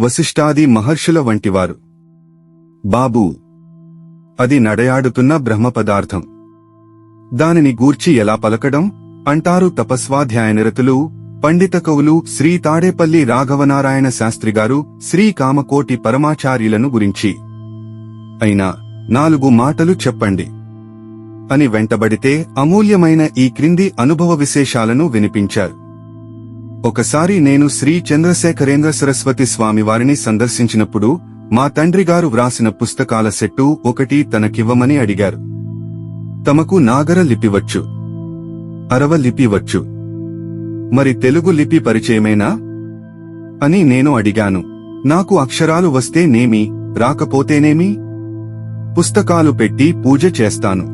వశిష్ఠాది మహర్షుల వంటివారు. బాబూ అది నడయాడుతున్న బ్రహ్మ పదార్థం దానిని గూర్చి ఎలా పలకడం? అంటారు తపస్వాధ్యాయనిరతులు పండిత కవులు శ్రీ తాడేపల్లి రాఘవనారాయణ శాస్త్రిగారు శ్రీ కామకోటి పరమాచార్యులను గురించి. అయినా నాలుగు మాటలు చెప్పండి. అని వెంటబడితే అమూల్యమైన ఈ క్రింది అనుభవ విశేషాలను వినిపించారు. ఒకసారి నేను శ్రీ చంద్రశేఖరేంద్ర సరస్వతి స్వామి వారిని సందర్శించినప్పుడు మా తండ్రిగారు వ్రాసిన పుస్తకాల సెట్టు ఒకటి తనకివ్వమని అడిగారు. తమకు నాగర లిపివచ్చు. అరవ లిపివచ్చు. మరి తెలుగు లిపి పరిచయమేనా? అని నేను అడిగాను. నాకు అక్షరాలు వస్తే నేమి రాకపోతేనేమి? పుస్తకాలు పెట్టి పూజ చేస్తాను.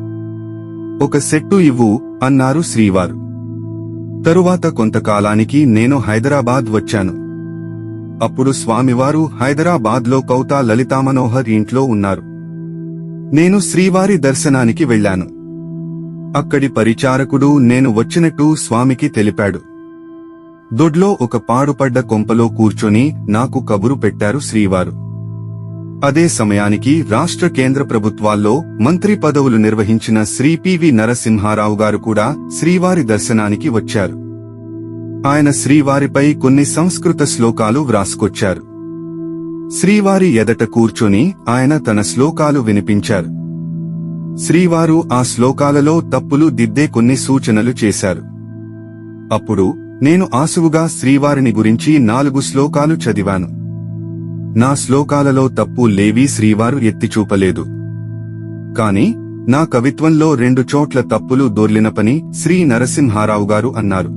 ఒక సెట్టు ఇవ్వు అన్నారు శ్రీవారు. తరువాత కొంతకాలానికి నేను హైదరాబాద్ వచ్చాను. అప్పుడు స్వామివారు హైదరాబాద్లో కౌతా లలితామనోహర్ ఇంట్లో ఉన్నారు. నేను శ్రీవారి దర్శనానికి వెళ్ళాను. అక్కడి పరిచారకుడు నేను వచ్చినట్టు స్వామికి తెలిపాడు. దొడ్లో ఒక పాడుపడ్డ కొంపలో కూర్చొని నాకు కబురు పెట్టారు శ్రీవారు. అదే సమయానికి రాష్ట్ర కేంద్ర ప్రభుత్వాల్లో మంత్రి పదవులు నిర్వహించిన శ్రీ పివి నరసింహారావు గారు కూడా శ్రీవారి దర్శనానికి వచ్చారు. ఆయన శ్రీవారిపై కొన్ని సంస్కృత శ్లోకాలు వ్రాసుకొచ్చారు. శ్రీవారి ఎదట కూర్చొని ఆయన తన శ్లోకాలు వినిపించారు. శ్రీవారు ఆ శ్లోకాలలో తప్పులు దిద్దే కొన్ని సూచనలు చేశారు. అప్పుడు నేను ఆసువుగా శ్రీవారిని గురించి నాలుగు శ్లోకాలు చదివాను. నా శ్లోకాలలో తప్పు లేవీ శ్రీవారు ఎత్తిచూపలేదు. కాని నా కవిత్వంలో రెండు చోట్ల తప్పులు దొర్లిన పని శ్రీ నరసింహారావు గారు అన్నారు.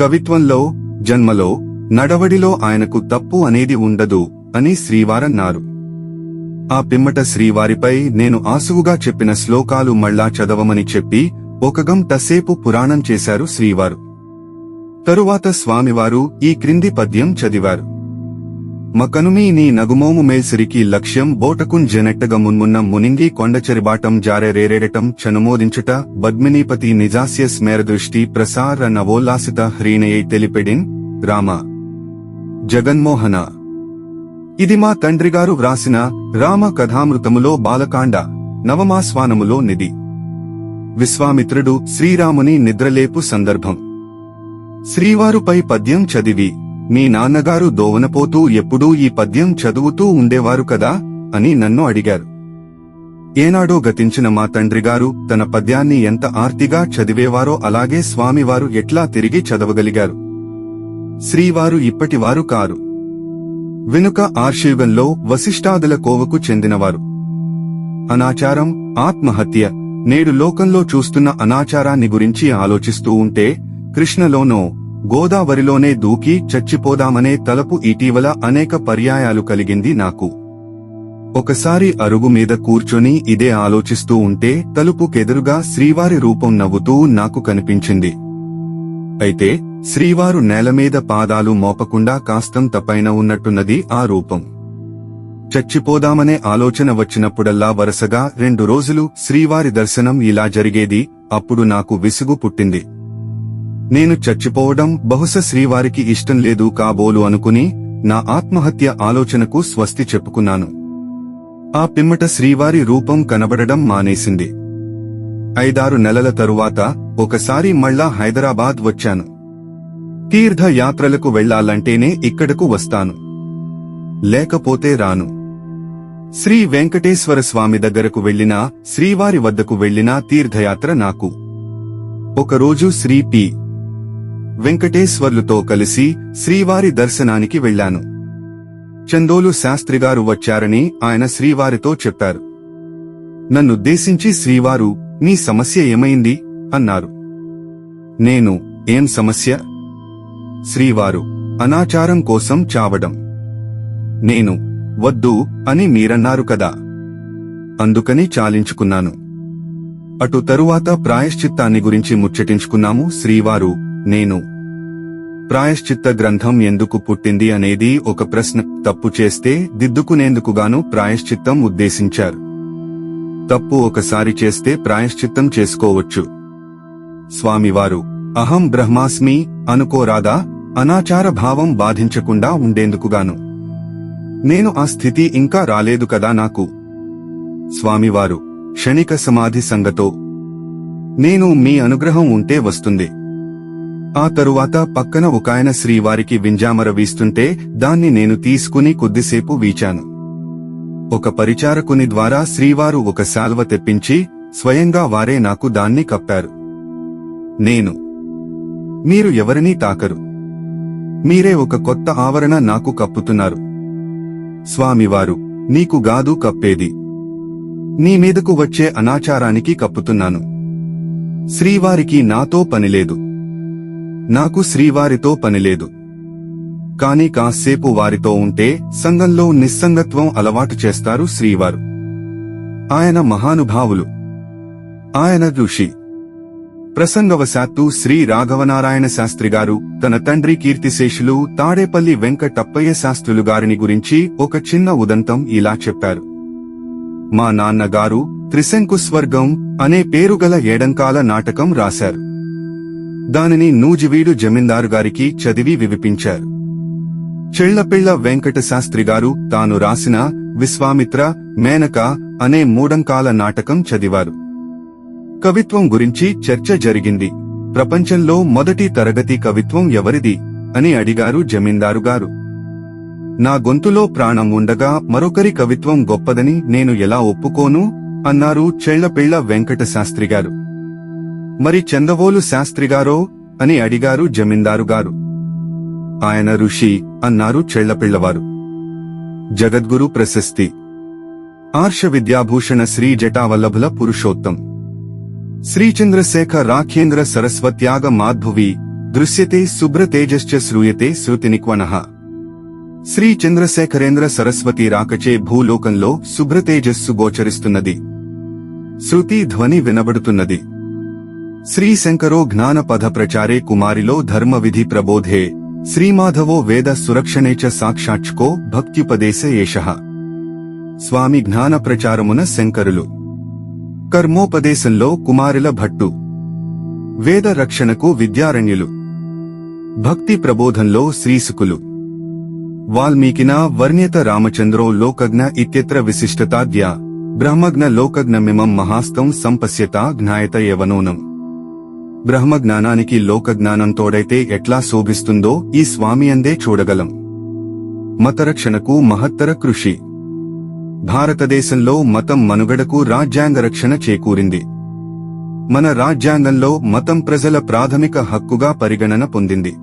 కవిత్వంలో జన్మలో నడవడిలో ఆయనకు తప్పు అనేది ఉండదు అని శ్రీవారన్నారు. ఆ పిమ్మట శ్రీవారిపై నేను ఆసువుగా చెప్పిన శ్లోకాలు మళ్ళా చదవమని చెప్పి ఒక గంటసేపు పురాణం చేశారు శ్రీవారు. తరువాత స్వామివారు ఈ క్రింది పద్యం చదివారు. మకనుమీ నీ నగుమోము మేల్సిరికి లక్ష్యం బోటకున్ జనెట్టగ మున్మున్న మునింగి కొండచెరిబాటం జారె రేరేడటం చనుమోదించుట బద్మినీపతి నిజాస్య స్మేరదృష్టి ప్రసార నవోల్లాసిత హ్రీనయై తెలిపెడిన్ రామ. జగన్మోహన. ఇది మా తండ్రిగారు వ్రాసిన రామ కథామృతములో బాలకాండ నవమాస్వానములో నిధి. విశ్వామిత్రుడు శ్రీరాముని నిద్రలేపు సందర్భం. శ్రీవారుపై పద్యం చదివి మీ నాన్నగారు దోవనపోతూ ఎప్పుడూ ఈ పద్యం చదువుతూ ఉండేవారు కదా? అని నన్ను అడిగారు. ఏనాడో గతించిన మా తండ్రిగారు తన పద్యాన్ని ఎంత ఆర్తిగా చదివేవారో అలాగే స్వామివారు ఎట్లా తిరిగి చదవగలిగారు. శ్రీవారు ఇప్పటివారు కారు. వెనుక ఆర్షీవంలో వశిష్ఠాదుల కోవకు చెందినవారు. అనాచారం ఆత్మహత్య నేడు లోకంలో చూస్తున్న అనాచారాన్ని గురించి ఆలోచిస్తూ ఉంటే కృష్ణలోనో గోదావరిలోనే దూకి చచ్చిపోదామనే తలపు ఇటీవల అనేక పర్యాయాలు కలిగింది నాకు. ఒకసారి అరుగు మీద కూర్చొని ఇదే ఆలోచిస్తూ ఉంటే తలుపుకెదురుగా శ్రీవారి రూపం నవ్వుతూ నాకు కనిపించింది. అయితే శ్రీవారు నేలమీద పాదాలు మోపకుండా కాస్తంత పైన ఉన్నట్టున్నది ఆ రూపం. చచ్చిపోదామనే ఆలోచన వచ్చినప్పుడల్లా వరుసగా రెండు రోజులు శ్రీవారి దర్శనం ఇలా జరిగేది అప్పుడు నాకు విసుగు పుట్టింది. నేను చచ్చిపోవడం బహుశ శ్రీవారికి ఇష్టం లేదు కాబోలు అనుకుని నా ఆత్మహత్య ఆలోచనకు స్వస్తి చెప్పుకున్నాను. ఆ పిమ్మట శ్రీవారి రూపం కనబడడం మానేసింది. ఐదారు నెలల తరువాత ఒకసారి మళ్ళా హైదరాబాద్ వచ్చాను. తీర్థయాత్రలకు వెళ్ళాలంటేనే ఇక్కడకు వస్తాను. లేకపోతే రాను. శ్రీ వెంకటేశ్వర స్వామి దగ్గరకు వెళ్ళినా శ్రీవారి వద్దకు వెళ్ళినా తీర్థయాత్ర నాకు. ఒకరోజు శ్రీ పి. వెంకటేశ్వర్లుతో కలిసి శ్రీవారి దర్శనానికి వెళ్ళాను చందోలు శాస్త్రిగారు వచ్చారని ఆయన శ్రీవారితో చెప్పారు. నన్నుద్దేశించి శ్రీవారు నీ సమస్య ఏమైంది? అన్నారు. నేను ఏం సమస్య? శ్రీవారు అనాచారం కోసం చావడం. నేను వద్దు అని మీరన్నారు కదా. అందుకని చాలించుకున్నాను. అటు తరువాత ప్రాయశ్చిత్తాన్ని గురించి ముచ్చటించుకున్నాము శ్రీవారు నేను. ప్రాయశ్చిత్త గ్రంథం ఎందుకు పుట్టింది అనేది ఒక ప్రశ్న. తప్పు చేస్తే దిద్దుకునేందుకుగాను ప్రాయశ్చిత్తం ఉద్దేశించారు. తప్పు ఒకసారి చేస్తే ప్రాయశ్చిత్తం చేసుకోవచ్చు. స్వామివారు అహం బ్రహ్మాస్మి అనుకోరాదా అనాచార భావం బాధించకుండా ఉండేందుకుగాను. నేను ఆ స్థితి ఇంకా రాలేదు కదా నాకు. స్వామివారు క్షణిక సమాధి సంగతో. నేను మీ అనుగ్రహం ఉంటే వస్తుంది. ఆ తరువాత పక్కన ఒకాయన శ్రీవారికి వింజామర వీస్తుంటే దాన్ని నేను తీసుకుని కొద్దిసేపు వీచాను. ఒక పరిచారకుని ద్వారా శ్రీవారు ఒక శాల్వ తెప్పించి స్వయంగా వారే నాకు దాన్ని కప్పారు. నేను మీరు ఎవరినీ తాకరు? మీరే ఒక కొత్త ఆవరణ నాకు కప్పుతున్నారు. స్వామివారు నీకు గాదు కప్పేది. నీ మీదకు వచ్చే అనాచారానికి కప్పుతున్నాను. శ్రీవారికి నాతో పనిలేదు నాకు శ్రీవారితో పనిలేదు కాని కాసేపు వారితో ఉంటే సంఘంలో నిస్సంగత్వం అలవాటు చేస్తారు శ్రీవారు. ఆయన మహానుభావులు. ఆయన ఋషి. ప్రసంగవశాత్తు శ్రీ రాఘవనారాయణ శాస్త్రిగారు తన తండ్రి కీర్తిశేషులు తాడేపల్లి వెంకటప్పయ్య శాస్త్రులు గారిని గురించి ఒక చిన్న ఉదంతం ఇలా చెప్పారు. మా నాన్నగారు త్రిశంకుస్వర్గం అనే పేరుగల ఏడంకాల నాటకం రాశారు. దానిని నూజివీడు జమీందారు గారికి చదివి వివిపించారు. చెళ్ళపిళ్ళ వెంకట గారు తాను రాసిన విశ్వామిత్ర మేనక అనే మూడంకాల నాటకం చదివారు. కవిత్వం గురించి చర్చ జరిగింది. ప్రపంచంలో మొదటి తరగతి కవిత్వం ఎవరిది? అని అడిగారు జమీందారు గారు. నా గొంతులో ప్రాణం ఉండగా మరొకరి కవిత్వం గొప్పదని నేను ఎలా ఒప్పుకోను? అన్నారు చెళ్ళపిళ్ళ వెంకట గారు. మరి చందవోలు శాస్త్రిగారో అని అడిగారు జమీందారు గారు ఆయన ఋషి అన్నారు చెళ్ళపిళ్ళవారు. జగద్గురు ప్రశస్తి. ఆర్ష విద్యాభూషణ శ్రీ జటావల్లభుల పురుషోత్తం. శ్రీచంద్రశేఖ రాఖేంద్ర సరస్వత్యాగ మాధువి దృశ్యతే శుభ్రతేజశ్చ శ్రూయతే శృతినిక్వనః. శ్రీ చంద్రశేఖరేంద్ర సరస్వతి రాకచే భూలోకంలో శుభ్రతేజస్సు గోచరిస్తున్నది. శృతి ధ్వని వినబడుతున్నది. శ్రీశంకరో జ్ఞానపథ ప్రచారే కుమారిలో ధర్మవిధి ప్రబోధే. శ్రీమాధవో వేద సురక్షణే చ సాక్షాచ్కో భక్త్యుపదేశ ఏష. స్వామి జ్ఞాన ప్రచారమున శంకరులు. కర్మోపదేశంలో కుమారుల భట్టు. వేద రక్షణకు విద్యారణ్యులు. భక్తి ప్రబోధంలో శ్రీసుకులు వాల్మీకిన వర్ణ్యత రామచంద్రో లోకజ్ఞ ఇత్యత్ర విశిష్టతాద్య. బ్రహ్మజ్ఞ లోకజ్ఞమిమం మహాస్తం సంపశ్యత జ్ఞాయత యవనూనం బ్రహ్మజ్ఞానానికి లోకజ్ఞానం తోడైతే ఎట్లా శోభిస్తుందో ఈ స్వామి అందే చూడగలం. మతరక్షణకు మహత్తర కృషి. భారతదేశంలో మతం మనుగడకు రాజ్యాంగ రక్షణ చేకూరింది. మన రాజ్యాంగంలో మతం ప్రజల ప్రాథమిక హక్కుగా పరిగణన పొందింది.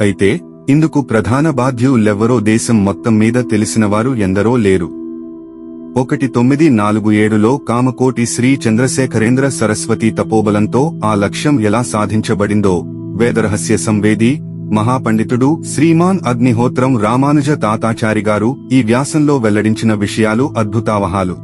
అయితే ఇందుకు ప్రధాన బాధ్యులెవ్వరో దేశం మొత్తం మీద తెలిసినవారు ఎందరో లేరు. ఒకటి తొమ్మిది నాలుగు ఏడులో కామకోటి శ్రీ చంద్రశేఖరేంద్ర సరస్వతి తపోబలంతో ఆ లక్ష్యం ఎలా సాధించబడిందో వేదరహస్య సంవేది మహాపండితుడు శ్రీమాన్ అగ్నిహోత్రం రామానుజ తాతాచారి గారు ఈ వ్యాసంలో వెల్లడించిన విషయాలు అద్భుతావహాలు.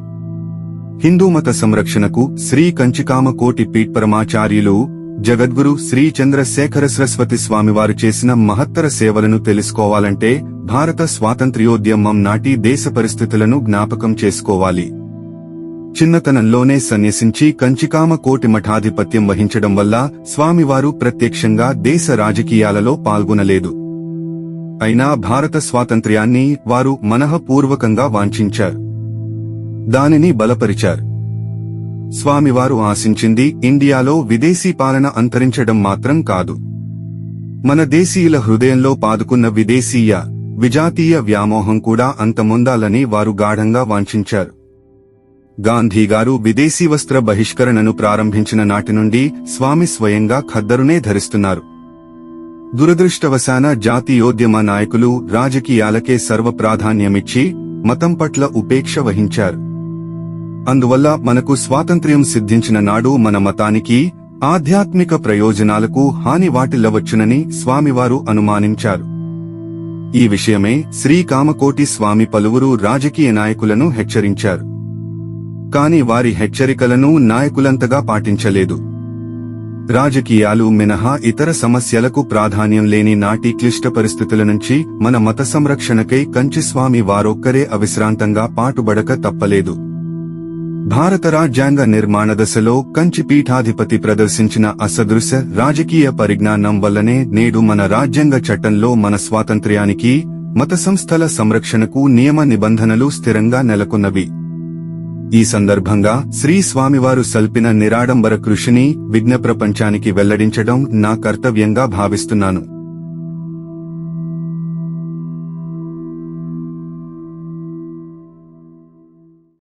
హిందూ మత సంరక్షణకు శ్రీ కంచికామ కోటి పీఠ్పరమాచార్యులు జగద్గురు శ్రీ చంద్రశేఖర సరస్వతి స్వామివారు చేసిన మహత్తర సేవలను తెలుసుకోవాలంటే భారత స్వాతంత్ర్యోద్యమం నాటి దేశ పరిస్థితులను జ్ఞాపకం చేసుకోవాలి. చిన్నతనంలోనే సన్యసించి కంచికామ కోటి మఠాధిపత్యం వహించడం వల్ల స్వామివారు ప్రత్యక్షంగా దేశ రాజకీయాలలో పాల్గొనలేదు. అయినా భారత స్వాతంత్ర్యాన్ని వారు మనఃపూర్వకంగా వాంఛించారు. దానిని బలపరిచారు. స్వామివారు ఆశించింది ఇండియాలో విదేశీ పాలన అంతరించడం మాత్రం కాదు. మన దేశీయుల హృదయంలో పాదుకున్న విదేశీయ విజాతీయ వ్యామోహం కూడా అంతమొందాలని వారు గాఢంగా వాంఛించారు. గాంధీగారు విదేశీ వస్త్ర బహిష్కరణను ప్రారంభించిన నాటి నుండి స్వామి స్వయంగా ఖద్దరునే ధరిస్తున్నారు. దురదృష్టవశాన జాతీయోద్యమ నాయకులు రాజకీయాలకే సర్వ ప్రాధాన్యమిచ్చి మతం పట్ల ఉపేక్ష వహించారు. అందువల్ల మనకు స్వాతంత్ర్యం సిద్ధించిన నాడు మన మతానికి ఆధ్యాత్మిక ప్రయోజనాలకు హాని వాటిల్లవచ్చునని స్వామివారు అనుమానించారు. ఈ విషయమే శ్రీకామకోటి స్వామి పలువురు రాజకీయ నాయకులను హెచ్చరించారు. కాని వారి హెచ్చరికలను నాయకులంతగా పాటించలేదు. రాజకీయాలు మినహా ఇతర సమస్యలకు ప్రాధాన్యం లేని నాటి క్లిష్ట పరిస్థితుల నుంచి మన మత సంరక్షణకై కంచిస్వామి వారొక్కరే అవిశ్రాంతంగా పాటుబడక తప్పలేదు. భారత రాజ్యాంగ నిర్మాణ దశలో కంచి పీఠాధిపతి ప్రదర్శించిన అసదృశ రాజకీయ పరిజ్ఞానం వల్లనే నేడు మన రాజ్యాంగ చట్టంలో మన స్వాతంత్ర్యానికి మత సంస్థల సంరక్షణకు నియమ నిబంధనలు స్థిరంగా నెలకొన్నవి. ఈ సందర్భంగా శ్రీ స్వామివారు సల్పిన నిరాడంబర కృషిని విఘ్న ప్రపంచానికి వెల్లడించడం నా కర్తవ్యంగా భావిస్తున్నాను.